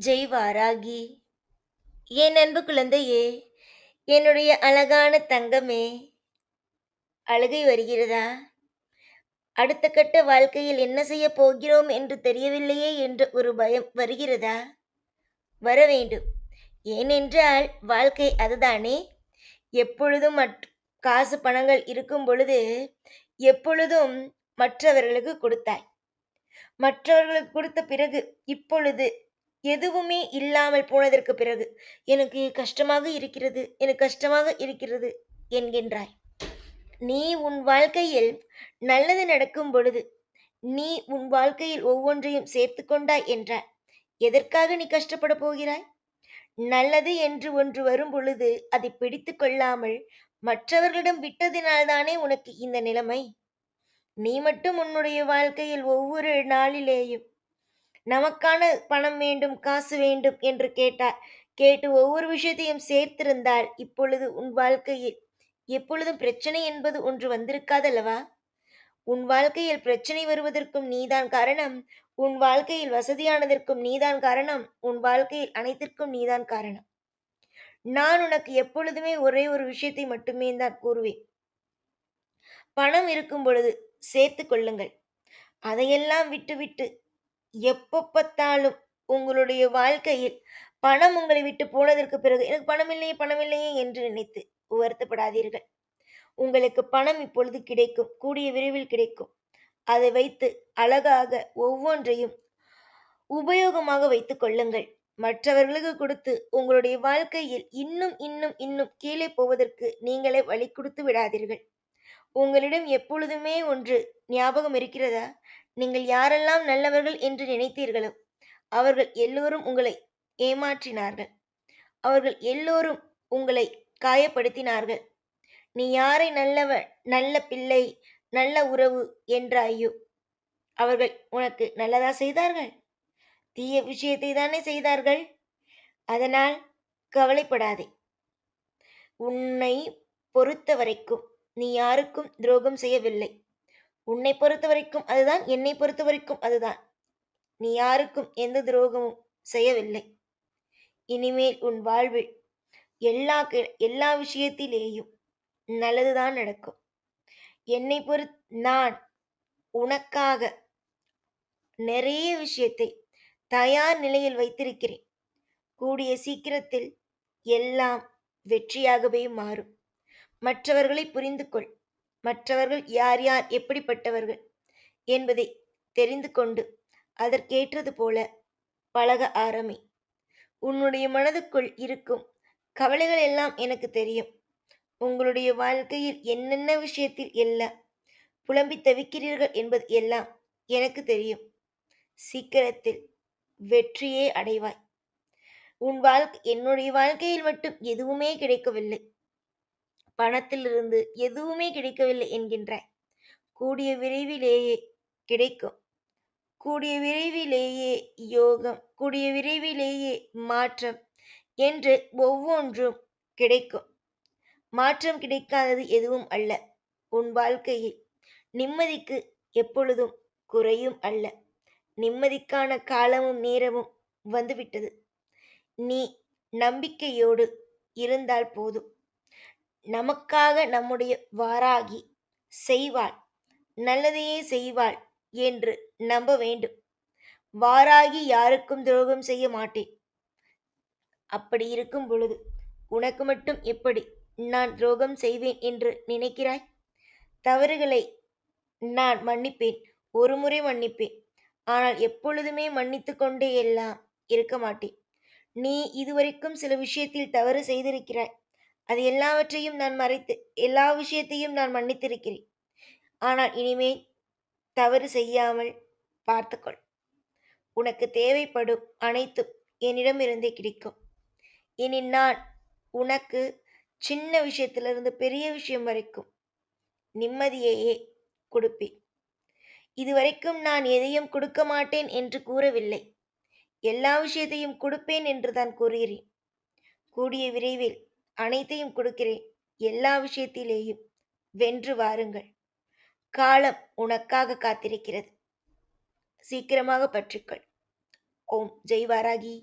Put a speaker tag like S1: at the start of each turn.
S1: ஜெய் வாராகி என் அன்பு குழந்தையே என்னுடைய அழகான தங்கமே அழுகை வருகிறதா? அடுத்த கட்ட வாழ்க்கையில் என்ன செய்ய போகிறோம் என்று தெரியவில்லையே என்ற ஒரு பயம் வருகிறதா? வர வேண்டும் ஏனென்றால் வாழ்க்கை அதுதானே. எப்பொழுதும் மற் காசு பணங்கள் இருக்கும் பொழுது எப்பொழுதும் மற்றவர்களுக்கு கொடுத்தாய். மற்றவர்களுக்கு கொடுத்த பிறகு இப்பொழுது எதுவுமே இல்லாமல் போனதற்கு பிறகு எனக்கு கஷ்டமாக இருக்கிறது எனக்கு கஷ்டமாக இருக்கிறது என்கின்றாய். நீ உன் வாழ்க்கையில் நல்லது நடக்கும் பொழுது நீ உன் வாழ்க்கையில் ஒவ்வொன்றையும் சேர்த்து கொண்டாய் என்றாய். எதற்காக நீ கஷ்டப்பட போகிறாய்? நல்லது என்று ஒன்று வரும் பொழுது அதை பிடித்து கொள்ளாமல் மற்றவர்களிடம் விட்டதினால்தானே உனக்கு இந்த நிலைமை? நீ மட்டும் உன்னுடைய வாழ்க்கையில் ஒவ்வொரு நாளிலேயும் நமக்கான பணம் வேண்டும் காசு வேண்டும் என்று கேட்டார். கேட்டு ஒவ்வொரு விஷயத்தையும் சேர்த்திருந்தால் இப்பொழுது உன் வாழ்க்கையில் எப்பொழுதும் பிரச்சனை என்பது ஒன்று வந்திருக்காதல்லவா? உன் வாழ்க்கையில் பிரச்சனை வருவதற்கும் நீதான் காரணம். உன் வாழ்க்கையில் வசதியானதற்கும் நீதான் காரணம். உன் வாழ்க்கையில் அனைத்திற்கும் நீதான் காரணம். நான் உனக்கு எப்பொழுதுமே ஒரே ஒரு விஷயத்தை மட்டுமே தான் கூறுவேன். பணம் இருக்கும் பொழுது சேர்த்து கொள்ளுங்கள். அதையெல்லாம் விட்டுவிட்டு எப்போ பார்த்தாலும் உங்களுடைய வாழ்க்கையில் பணம் உங்களை விட்டு போனதற்கு பிறகு எனக்கு பணம் இல்லையே பணம் இல்லையே என்று நினைத்து வருத்தப்படாதீர்கள். உங்களுக்கு பணம் இப்பொழுது கிடைக்கும் கூடிய விரைவில் கிடைக்கும். அதை வைத்து அழகாக ஒவ்வொன்றையும் உபயோகமாக வைத்துக் கொள்ளுங்கள். மற்றவர்களுக்கு கொடுத்து உங்களுடைய வாழ்க்கையில் இன்னும் இன்னும் இன்னும் கீழே போவதற்கு நீங்களே வழி கொடுத்து விடாதீர்கள். உங்களிடம் எப்பொழுதுமே ஒன்று ஞாபகம் இருக்கிறதா? நீங்கள் யாரெல்லாம் நல்லவர்கள் என்று நினைத்தீர்களோ அவர்கள் எல்லோரும் உங்களை ஏமாற்றினார்கள். அவர்கள் எல்லோரும் உங்களை காயப்படுத்தினார்கள். நீ யாரை நல்லவன் நல்ல பிள்ளை நல்ல உறவு என்றாயோ அவர்கள் உனக்கு நல்லதா செய்தார்கள்? தீய விஷயத்தை தானே செய்தார்கள்? அதனால் கவலைப்படாதே. உன்னை பொறுத்த வரைக்கும் நீ யாருக்கும் துரோகம் செய்யவில்லை. உன்னை பொறுத்த வரைக்கும் அதுதான் என்னை பொறுத்த வரைக்கும் அதுதான். நீ யாருக்கும் எந்த துரோகமும் செய்யவில்லை. இனிமேல் உன் வாழ்வில் எல்லா எல்லா விஷயத்திலேயும் நல்லதுதான் நடக்கும். என்னை பொறு நான் உனக்காக நிறைய விஷயத்தை தயார் நிலையில் வைத்திருக்கிறேன். கூடிய சீக்கிரத்தில் எல்லாம் வெற்றியாகவே மாறும். மற்றவர்களை புரிந்து கொள் மற்றவர்கள் யார் யார் எப்படிப்பட்டவர்கள் என்பதை தெரிந்து கொண்டு அதற்கேற்றது போல பழக ஆரம்பி. உன்னுடைய மனதுக்குள் இருக்கும் கவலைகள் எல்லாம் எனக்கு தெரியும். உங்களுடைய வாழ்க்கையில் என்னென்ன விஷயத்தில் எல்லாம் புலம்பி தவிக்கிறீர்கள் என்பது எல்லாம் எனக்கு தெரியும். சீக்கிரத்தில் வெற்றியே அடைவாய். உன் வாழ்க்கை என்னுடைய வாழ்க்கையில் மட்டும் எதுவுமே கிடைக்கவில்லை. பணத்திலிருந்து எதுவுமே கிடைக்கவில்லை என்கின்றாய் கூடிய விரைவிலேயே கிடைக்கும். கூடிய விரைவிலேயே யோகம் கூடிய விரைவிலேயே மாற்றம் என்று ஒவ்வொன்றும் கிடைக்கும். மாற்றம் கிடைக்காதது எதுவும் அல்ல. உன் வாழ்க்கையில் நிம்மதிக்கு எப்பொழுதும் குறையும் அல்ல. நிம்மதிக்கான காலமும் நேரமும் வந்துவிட்டது. நீ நம்பிக்கையோடு இருந்தால் போதும். நமக்காக நம்முடைய வாராகி செய்வாள் நல்லதையே செய்வாள் என்று நம்ப வேண்டும். வாராகி யாருக்கும் துரோகம் செய்ய மாட்டேன். அப்படி இருக்கும் பொழுது உனக்கு மட்டும் எப்படி நான் துரோகம் செய்வேன் என்று நினைக்கிறாய்? தவறுகளை நான் மன்னிப்பேன் ஒரு முறை மன்னிப்பேன். ஆனால் எப்பொழுதுமே மன்னித்து கொண்டே எல்லாம் இருக்க மாட்டேன். நீ இதுவரைக்கும் சில விஷயத்தில் தவறு செய்திருக்கிறாய். அது எல்லாவற்றையும் நான் மறைத்து எல்லா விஷயத்தையும் நான் மன்னித்திருக்கிறேன். ஆனால் இனிமேல் தவறு செய்யாமல் பார்த்துக்கொள். உனக்கு தேவைப்படும் அனைத்தும் என்னிடமிருந்தே கிடைக்கும். இனி நான் உனக்கு சின்ன விஷயத்திலிருந்து பெரிய விஷயம் வரைக்கும் நிம்மதியையே கொடுப்பேன். இதுவரைக்கும் நான் எதையும் கொடுக்க மாட்டேன் என்று கூறவில்லை. எல்லா விஷயத்தையும் கொடுப்பேன் என்று தான் கூறுகிறேன். கூடிய விரைவில் அனைத்தையும் கொடுக்கிறேன். எல்லா விஷயத்திலேயும் வென்று வாருங்கள். காலம் உனக்காக காத்திருக்கிறது. சீக்கிரமாக பற்றுக்கள். ஓம். ஜெய் வாராகி